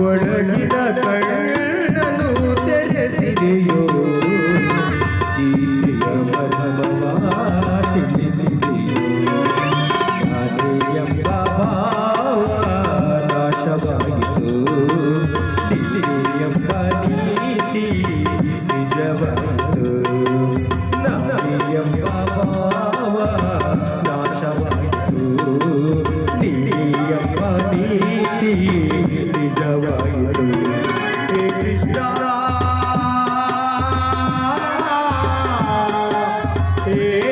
ಒಳಗಿನ ಕಣ್ಣನು ತೆರೆಸಿದೆಯೋ ಜೀವಿಯ ಮರ್ಮವ ತಿಳಿಸಿದೆಯೋ ಜ್ಞಾನಿ ಎಂಬ ಭಾವ ನಾಶವಾಯಿತು ತಿಳಿ ಎಂಬ ನೀತಿ ನಿಜವಾಯಿತು ನಾನಿ ಎಂಬ ಭಾವ ನಿಜವಾಯಿತು ಹೇ ಕೃಷ್ಣ ಹೇ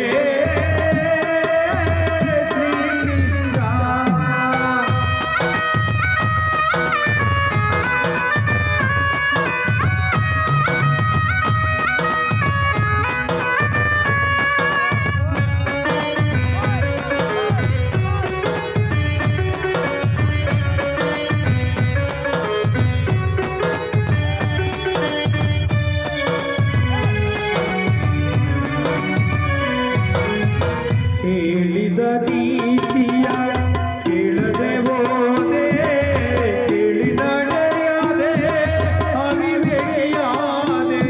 ಹೇಳಿದ ರೀತಿಯ ಕೇಳದೆ ಹೋದೆ ಕೇಳಿ ನಡೆಯದೆ ಅವಿವೇಯಾದೆ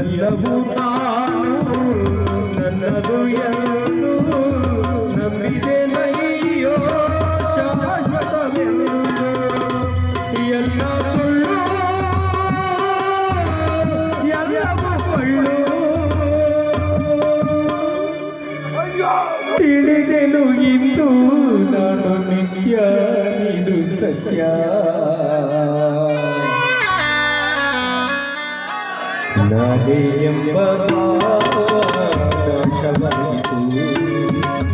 ಎಲ್ಲವೂ ನಾನು ನನ್ನದು ಎಂದು ನಿತ್ಯ ಇದು ಸತ್ಯ ನಾನೇ ಎಂಬ ನಾಶವಾಯಿತು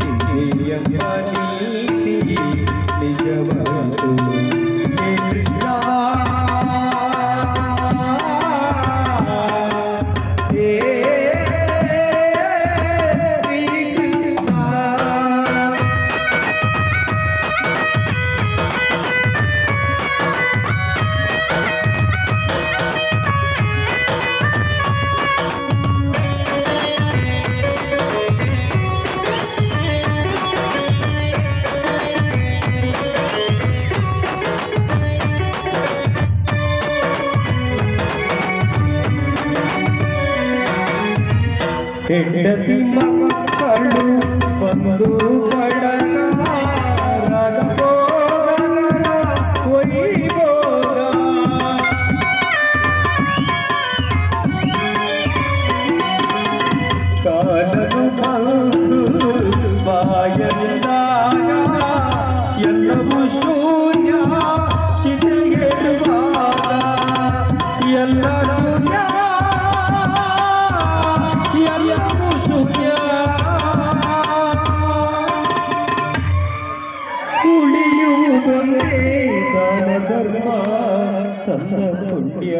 ತಿಳಿ ಎಂಬ ನೀತಿ ನಿಜವಾಯಿತು ಹೆಂಡತಿ ಮಕ್ಕಳು ಬಂದು ಕಾಲನು ಬಂದು ಬಾಯಲಿದಾಗ ಎಲ್ಲವೂ ಶೂನ್ಯ ಚಿತ್ರ ಎಲ್ಲ ಧರ್ಮ ತನ್ನ ಪುಣ್ಯ